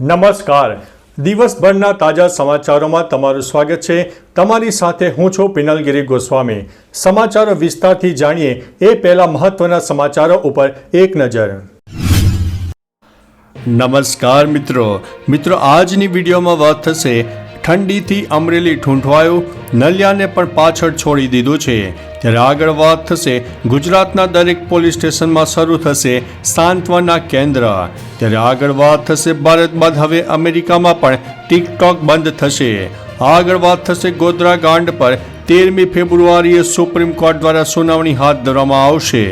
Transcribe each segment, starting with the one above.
નમસ્કાર. દિવસભરના તાજા સમાચારોમાં તમારું સ્વાગત છે. તમારી સાથે હું છું પિનલગીરી ગોસ્વામી. સમાચારો વિસ્તારથી જાણીએ એ પહેલા મહત્વના સમાચારો ઉપર એક નજર. નમસ્કાર મિત્રો. મિત્રો, આજની વિડીયોમાં વાત થશે ઠંડીથી અમરેલી ઠૂંઠવાયો, નલિયાને પણ પાછળ છોડી દીધું છે. ત્યારે આગળ વાત થશે, ગુજરાતના દરેક પોલીસ સ્ટેશનમાં શરૂ થશે સાંત્વના કેન્દ્ર. ત્યારે આગળ વાત થશે, ભારત બાદ હવે અમેરિકામાં પણ ટિકટોક બંધ થશે. આગળ વાત થશે, ગોધરા કાંડ પર તેરમી ફેબ્રુઆરીએ સુપ્રીમ કોર્ટ દ્વારા સુનાવણી હાથ ધરવામાં આવશે.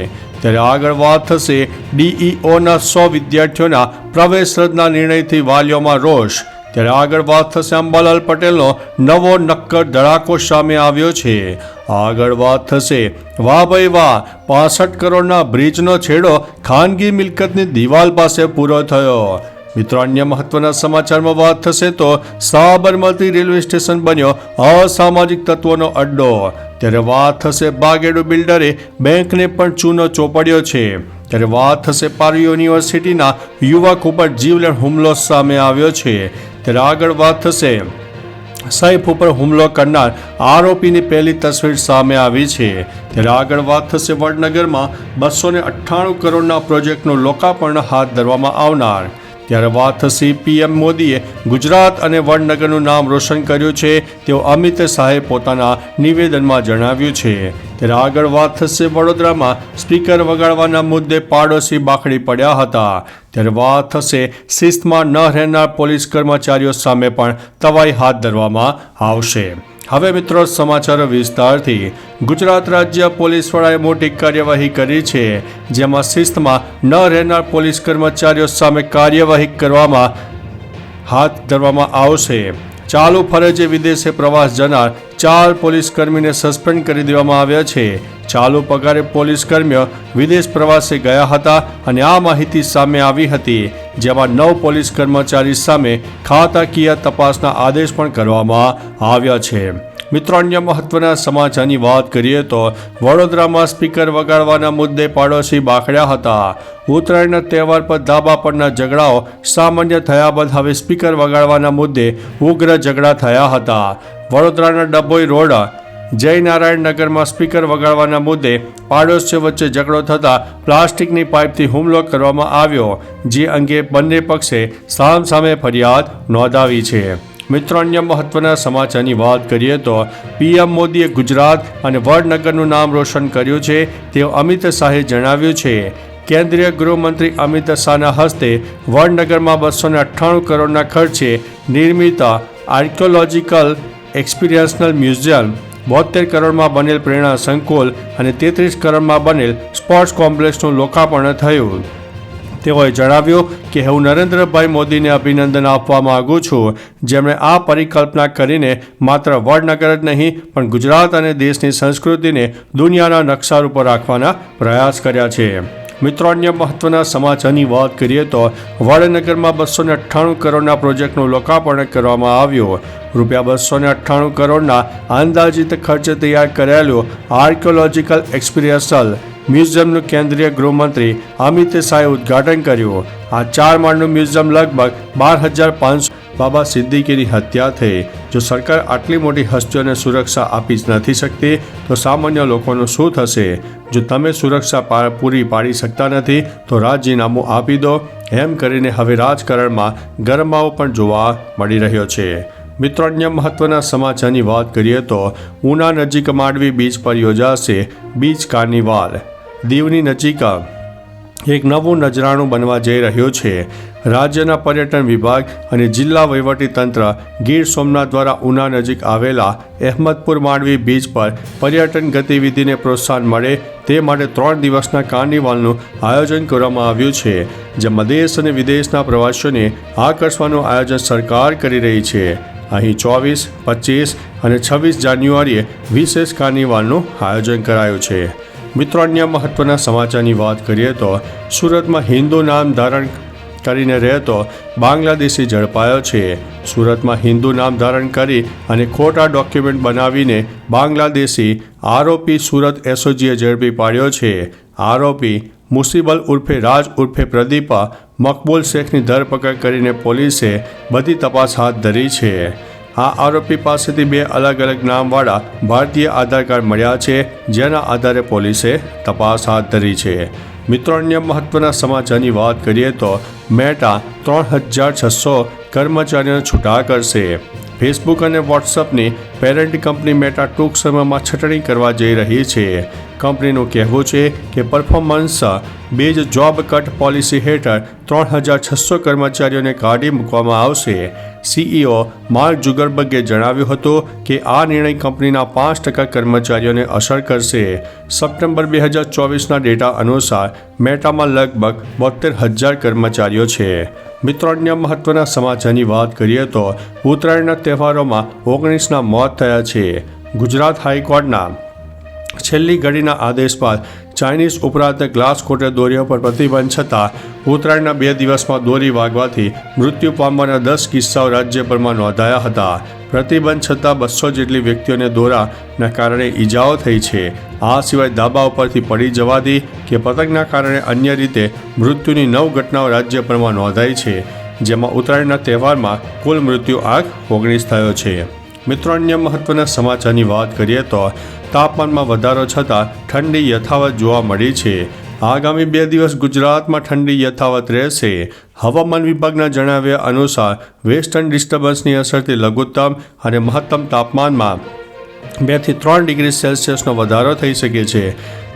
ત્યારે આગળ વાત થશે, ડીઈઓના સો વિદ્યાર્થીઓના પ્રવેશ રદના નિર્ણયથી વાલીઓમાં રોષ. ત્યારે આગળ વાત થશે અંબાલાલ પટેલનો નવો નક્કર ધડાકો સામે આવ્યો છે. આગળ વાત થશે, વાહ ભાઈ વાહ, પાસઠ કરોડના બ્રિજનો છેડો ખાનગી મિલકતની દિવાલ પાસે પૂરો થયો. મિત્રો અન્ય મહત્વના સમાચારમાં વાત થશે તો સાબરમતી રેલવે સ્ટેશન બન્યો અસામાજિક તત્વોનો અડ્ડો. ત્યારે વાત થશે બાગેડો બિલ્ડરે બેંકને પણ ચૂનો ચોપડ્યો છે. ત્યારે વાત થશે પારવી યુનિવર્સિટીના યુવક ઉપર જીવલેણ હુમલો સામે આવ્યો છે. ત્યારે આગળ વાત થશે. સૈફ ઉપર હુમલો કરનાર આરોપીની પહેલી તસવીર સામે આવી છે. ત્યારે આગળ વાત થશે વડનગરમાં બસો ને અઠ્ઠાણું કરોડના પ્રોજેક્ટનું લોકાર્પણ હાથ ધરવામાં આવનાર. ત્યારે વાત થશે પીએમ મોદીએ ગુજરાત અને વડનગરનું નામ રોશન કર્યું છે તેવું અમિત શાહે પોતાના નિવેદનમાં જણાવ્યું છે. ત્યારે આગળ વાત થશે વડોદરામાં, સ્પીકર વગાડવાના મુદ્દે પાડોશી બાખડી પડ્યા હતા. ત્યારે વાત થશે શિસ્તમાં ન રહેનાર પોલીસ કર્મચારીઓ સામે પણ તવાઈ હાથ ધરવામાં આવશે. હવે મિત્રો સમાચારો વિસ્તારથી ગુજરાત રાજ્ય પોલીસ વડાએ મોટી કાર્યવાહી કરી છે, જેમાં શિસ્તમાં ન રહેનાર પોલીસ કર્મચારીઓ સામે કાર્યવાહી કરવામાં હાથ ધરવામાં આવશે. ચાલુ ફરજે વિદેશે પ્રવાસ જનાર ચાર પોલીસ કર્મીને સસ્પેન્ડ કરી દેવામાં આવ્યા છે. ચાલુ પગારે પોલીસ કર્મીઓ વિદેશ પ્રવાસે ગયા હતા અને આ માહિતી સામે આવી હતી, જેમાં નવ પોલીસ કર્મચારી સામે ખાતાકીય તપાસના આદેશ પણ કરવામાં આવ્યા છે. મિત્રો, અન્ય મહત્વના સમાચારની વાત કરીએ તો વડોદરામાં સ્પીકર વગાડવાના મુદ્દે પાડોશી બાખડ્યા હતા. ઉત્તરાયણના તહેવાર પર ધાબા પરના ઝઘડાઓ સામાન્ય થયા બાદ હવે સ્પીકર વગાડવાના મુદ્દે ઉગ્ર ઝઘડા થયા હતા. વડોદરાના ડભોઈ રોડ જયનારાયણ નગરમાં સ્પીકર વગાડવાના મુદ્દે પાડોશીઓ વચ્ચે ઝઘડો થતાં પ્લાસ્ટિકની પાઇપથી હુમલો કરવામાં આવ્યો, જે અંગે બંને પક્ષે સામસામે ફરિયાદ નોંધાવી છે. મિત્રો, અન્ય મહત્વના સમાચારની વાત કરીએ તો પીએમ મોદીએ ગુજરાત અને વડનગરનું નામ રોશન કર્યું છે તેવું અમિત શાહે જણાવ્યું છે. કેન્દ્રીય ગૃહમંત્રી અમિત શાહના હસ્તે વડનગરમાં બસો ને અઠ્ઠાણું કરોડના ખર્ચે નિર્મિત આર્કિયોલોજીકલ એક્સપિરિયન્સનલ મ્યુઝિયમ બોતેર કરોડમાં બનેલ પ્રેરણા સંકુલ અને તેત્રીસ કરોડમાં બનેલ સ્પોર્ટ્સ કોમ્પ્લેક્સનું લોકાર્પણ થયું. તેઓએ જણાવ્યું કે હું નરેન્દ્રભાઈ મોદીને અભિનંદન આપવા માંગુ છું. જેમણે આ પરિકલ્પના કરીને માત્ર વડનગર જ નહીં, પણ ગુજરાત અને દેશની સંસ્કૃતિને દુનિયાના નકશા ઉપર રાખવાના પ્રયાસ કર્યા છે. મિત્રો, અન્ય મહત્વના સમાચારની વાત કરીએ તો વડનગરમાં બસો અઠ્ઠાણું કરોડના પ્રોજેક્ટનું લોકાર્પણ કરવામાં આવ્યું. રૂપિયા બસો ને અઠ્ઠાણું કરોડના અંદાજિત ખર્ચે તૈયાર કરેલું આર્કિયોલોજીકલ એક્સપિરિયન્સલ મ્યુઝિયમનું કેન્દ્રીય ગૃહમંત્રી અમિત શાહે ઉદ્ઘાટન કર્યું. આ ચાર માળનું મ્યુઝિયમ લગભગ બાર હજાર પાંચસો બાબા સિદ્દીકીની હત્યા થઈ. જો સરકાર આટલી મોટી હસ્તીઓને સુરક્ષા આપી જ નથી શકતી, તો સામાન્ય લોકોનું શું થશે? જો તમે સુરક્ષા પૂરી પાડી શકતા નથી, તો રાજીનામું આપી દો. એમ કરીને હવે રાજકારણમાં ગરમાવો પણ જોવા મળી રહ્યો છે. મિત્રો, અન્ય મહત્વના સમાચારની વાત કરીએ તો ઉના નજીક માંડવી બીચ પર યોજાશે બીચ કાર્નિવાલ દીવની નજીક એક નવું નજરાણું બનવા જઈ રહ્યું છે. રાજ્યના પર્યટન વિભાગ અને જિલ્લા વહીવટી તંત્ર ગીર સોમનાથ દ્વારા ઉના નજીક આવેલા અહેમદપુર માંડવી બીચ પર પર્યટન ગતિવિધિને પ્રોત્સાહન મળે તે માટે ત્રણ દિવસના કાર્નિવાલનું આયોજન કરવામાં આવ્યું છે, જેમાં દેશ અને વિદેશના પ્રવાસીઓને આકર્ષવાનું આયોજન સરકાર કરી રહી છે. અહીં ચોવીસ, પચીસ અને છવ્વીસ જાન્યુઆરીએ વિશેષ કાર્નિવાલનું આયોજન કરાયું છે. મિત્રો, અન્ય મહત્વના સમાચારની વાત કરીએ તો સુરતમાં હિન્દુ નામ ધારણ કરીને રહેતો બાંગ્લાદેશી ઝડપાયો છે. સુરતમાં હિન્દુ નામ ધારણ કરી અને ખોટા ડોક્યુમેન્ટ બનાવીને બાંગ્લાદેશી આરોપી સુરત એસઓજીએ ઝડપી પાડ્યો છે. આરોપી મુસીબલ ઉર્ફે રાજ ઉર્ફે પ્રદીપા મકબૂલ શેખની ધરપકડ કરીને પોલીસે બધી તપાસ હાથ ધરી છે. આ આરોપી પાસેથી બે અલગ અલગ નામવાળા ભારતીય આધાર કાર્ડ મળ્યા છે, જેના આધારે પોલીસે તપાસ હાથ ધરી છે. મિત્રો, અન્ય મહત્વના સમાચારની વાત કરીએ તો મેટા ત્રણ હજાર છસો કર્મચારીઓને છૂટા કરશે. ફેસબુક અને વોટ્સઅપની પેરેન્ટ કંપની મેટા ટૂંક સમયમાં છટણી કરવા જઈ રહી છે. કંપનીનું કહેવું છે કે performance base job cut policy હેઠળ ત્રણ હજાર છસો કર્મચારીઓને કાઢી મૂકવામાં આવશે. સીઈઓ માર્ક જુગરબર્ગે જણાવ્યું હતું કે આ નિર્ણય કંપનીના પાંચ ટકા કર્મચારીઓને અસર કરશે. સપ્ટેમ્બર બે હજાર ચોવીસના ડેટા અનુસાર મેટામાં લગભગ બોતેર હજાર કર્મચારીઓ છે. મિત્રો, અન્ય મહત્વના સમાચારની વાત કરીએ તો ઉત્તરાયણના તહેવારોમાં ઓગણીસના મોત થયા છે. ગુજરાત હાઈકોર્ટના છેલ્લી ઘડીના આદેશ બાદ ચાઇનીઝ ઉપરાંત ગ્લાસ કોટે દોરીઓ પર પ્રતિબંધ છતાં, ઉત્તરાયણના બે દિવસમાં દોરી વાગવાથી મૃત્યુ પામવાના દસ કિસ્સાઓ રાજ્યભરમાં નોંધાયા હતા. પ્રતિબંધ છતાં બસો જેટલી વ્યક્તિઓને દોરાના કારણે ઈજાઓ થઈ છે. આ સિવાય ધાબા ઉપરથી પડી જવાથી કે પતંગના કારણે અન્ય રીતે મૃત્યુની નવ ઘટનાઓ રાજ્યભરમાં નોંધાઈ છે, જેમાં ઉત્તરાયણના તહેવારમાં કુલ મૃત્યુ આંક ઓગણીસ થયો છે. મિત્રો, અન્ય મહત્વના સમાચારની વાત કરીએ તો તાપમાનમાં વધારો છતાં ઠંડી યથાવત જોવા મળી છે. આગામી બે દિવસ ગુજરાતમાં ઠંડી યથાવત રહેશે. હવામાન વિભાગના જણાવ્યા અનુસાર વેસ્ટર્ન ડિસ્ટર્બન્સની અસરથી લઘુત્તમ અને મહત્તમ તાપમાનમાં બેથી ત્રણ ડિગ્રી સેલ્સિયસનો વધારો થઈ શકે છે.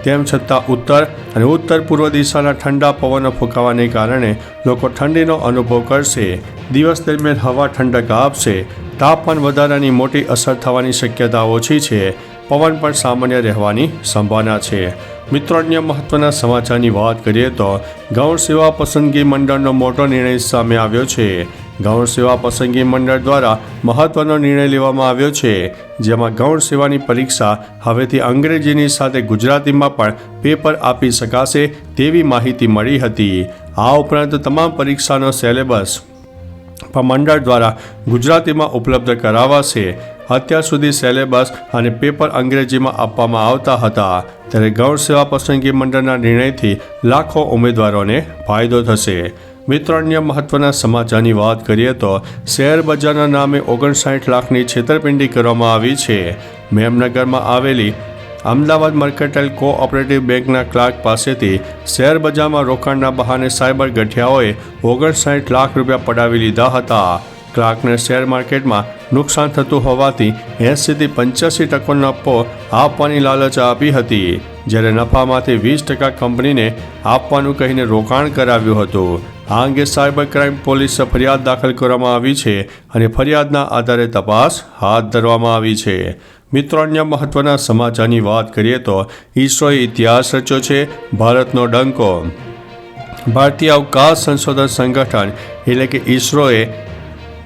તેમ છતાં ઉત્તર અને ઉત્તર પૂર્વ દિશાના ઠંડા પવનો ફૂંકાવાને કારણે લોકો ઠંડીનો અનુભવ કરશે. દિવસ દરમિયાન હવા ઠંડક આપશે. તાપમાન વધારાની મોટી અસર થવાની શક્યતા ઓછી છે. પવન પણ સામાન્ય રહેવાની સંભાવના છે. મિત્રો, અન્ય મહત્વના સમાચારની વાત કરીએ તો ગૌણ સેવા પસંદગી મંડળનો મોટો નિર્ણય સામે આવ્યો છે. ગૌણ સેવા પસંદગી મંડળ દ્વારા મહત્વનો નિર્ણય લેવામાં આવ્યો છે. જેમાં ગૌણ સેવાની પરીક્ષા હવેથી અંગ્રેજીની સાથે ગુજરાતીમાં પણ પેપર આપી શકાશે તેવી માહિતી મળી હતી. આ ઉપરાંત તમામ પરીક્ષાનો સિલેબસ મંડળ દ્વારા ગુજરાતીમાં ઉપલબ્ધ કરાવાશે. અત્યાર સુધી સિલેબસ અને પેપર અંગ્રેજીમાં આપવામાં આવતા હતા. ત્યારે ગૌણ સેવા પસંદગી મંડળના નિર્ણયથી લાખો ઉમેદવારોને ફાયદો થશે. મિત્રો, અન્ય મહત્વના સમાચારની વાત કરીએ તો શેર બજારના નામે ઓગણસાઠ લાખની છેતરપિંડી કરવામાં આવી છે. મેમનગરમાં આવેલી અમદાવાદ મર્કેટાઇલ કોઓપરેટિવ બેંકના ક્લાર્ક પાસેથી શેર બજારમાં રોકાણના બહાને સાયબર ગઠિયાઓએ ઓગણસાઠ લાખ રૂપિયા પડાવી લીધા હતા. ક્લાર્કને શેર માર્કેટમાં નુકસાન થતું હોવાથી એંસીથી પંચ્યાસી ટકો નફો આપવાની લાલચ આપી હતી, જ્યારે નફામાંથી વીસ ટકા કંપનીને આપવાનું કહીને રોકાણ કરાવ્યું હતું. આ અંગે સાયબર ક્રાઇમ પોલીસ ફરિયાદ દાખલ કરવામાં આવી છે અને ફરિયાદના આધારે તપાસ હાથ ધરવામાં આવી છે. મિત્રો અન્ય મહત્વના સમાચારની વાત કરીએ તો ઈસરોએ ઇતિહાસ રચ્યો છે ભારતનો ડંકો. ભારતીય અવકાશ સંશોધન સંગઠન એટલે કે ઈસરોએ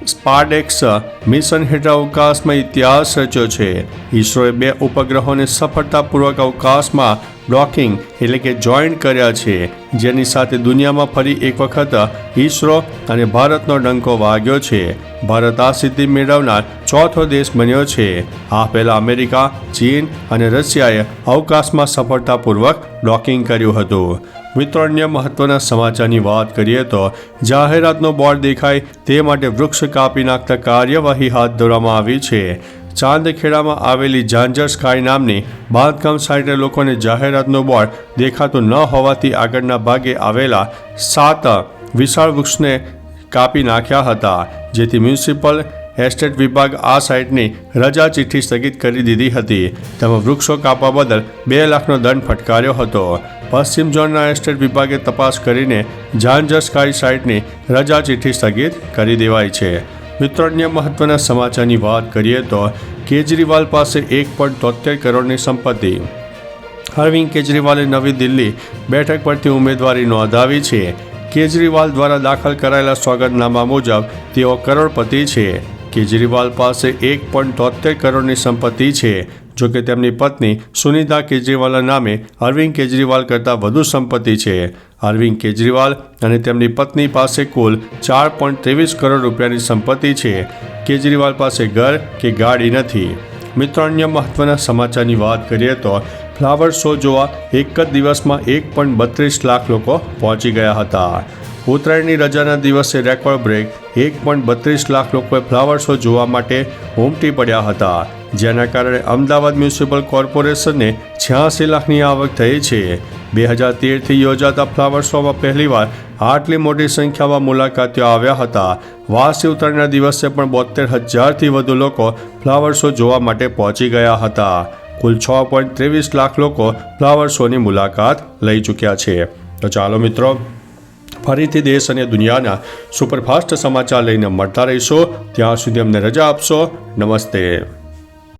સ્પાર્ડેક્સ મિશન હેઠળ અવકાશમાં ઇતિહાસ રચ્યો છે. ઈસરોએ બે ઉપગ્રહોને સફળતાપૂર્વક અવકાશમાં ડોકિંગ એટલે કે જોઈન્ટ કર્યા છે. જેની સાથે દુનિયામાં ફરી એક વખત ઈસરો અને ભારતનો ડંકો વાગ્યો છે. ભારત આ સિદ્ધિ મેળવનાર ચોથો દેશ બન્યો છે. આ પહેલાં અમેરિકા, ચીન અને રશિયાએ અવકાશમાં સફળતાપૂર્વક ડોકિંગ કર્યું હતું. મિત્રો અન્ય મહત્વના સમાચારની વાત કરીએ તો જાહેરાતનો બોર્ડ દેખાય તે માટે વૃક્ષ કાપી નાખતા કાર્યવાહી હાથ ધરવામાં આવી છે. ચાંદખેડામાં આવેલી ઝાંઝર સ્કાય નામની બાંધકામ સાઇટે લોકોને જાહેરાતનો બોર્ડ દેખાતું ન હોવાથી આગળના ભાગે આવેલા સાત વિશાળ વૃક્ષને કાપી નાખ્યા હતા, જેથી મ્યુનિસિપલ એસ્ટેટ વિભાગ આ સાઇટની રજા ચિઠ્ઠી સ્થગિત કરી દીધી હતી. તેમાં વૃક્ષો કાપવા બદલ બે લાખનો દંડ ફટકાર્યો હતો. પશ્ચિમ ઝોનના એસ્ટેટ વિભાગે તપાસ કરીને ઝાંઝર સ્કાય સાઇટની રજા ચિઠ્ઠી સ્થગિત કરી દેવાઈ છે. મિત્રો, અન્ય મહત્વના સમાચારની વાત કરીએ તો કેજરીવાલ પાસે એક પોઈન્ટ તોતેર કરોડની સંપત્તિ. અરવિંદ કેજરીવાલે નવી દિલ્હી બેઠક પરથી ઉમેદવારી નોંધાવી છે. કેજરીવાલ દ્વારા દાખલ કરાયેલા સ્વાગતનામા મુજબ તેઓ કરોડપતિ છે. કેજરીવાલ પાસે એક પોઈન્ટ તોતેર કરોડની સંપત્તિ છે. જો કે તેમની પત્ની સુનિતા કેજરીવાલના નામે અરવિંદ કેજરીવાલ કરતાં વધુ સંપત્તિ છે. અરવિંદ કેજરીવાલ અને તેમની પત્ની પાસે કુલ ચાર પોઈન્ટ ત્રેવીસ કરોડ રૂપિયાની સંપત્તિ છે. કેજરીવાલ પાસે ઘર કે ગાડી નથી. મિત્રો, અન્ય મહત્ત્વના સમાચારની વાત કરીએ તો ફ્લાવર શો જોવા એક જ દિવસમાં એક પોઈન્ટ બત્રીસ લાખ લોકો પહોંચી ગયા હતા. ઉત્તરાયણની રજાના દિવસે રેકોર્ડ બ્રેક, એક પોઈન્ટ બત્રીસ લાખ લોકોએ ફ્લાવર શો જોવા માટે ઉમટી પડ્યા હતા. જેના કારણે અમદાવાદ મ્યુનિસિપલ કોર્પોરેશનને છ્યાસી લાખની આવક થઈ છે. બે હજાર તેરથી યોજાતા ફ્લાવર શોમાં પહેલીવાર આટલી મોટી સંખ્યામાં મુલાકાતીઓ આવ્યા હતા. વાસી ઉત્તરાયણના દિવસે પણ બોતેર હજારથી વધુ લોકો ફ્લાવર શો જોવા માટે પહોંચી ગયા હતા. કુલ છ પોઈન્ટ ત્રેવીસ લાખ લોકો ફ્લાવર શોની મુલાકાત લઈ ચૂક્યા છે. તો ચાલો મિત્રો, ફરીથી દેશ અને દુનિયાના સુપરફાસ્ટ સમાચાર લઈને મળતા રહીશો. ત્યાં સુધી અમને રજા આપશો. નમસ્તે.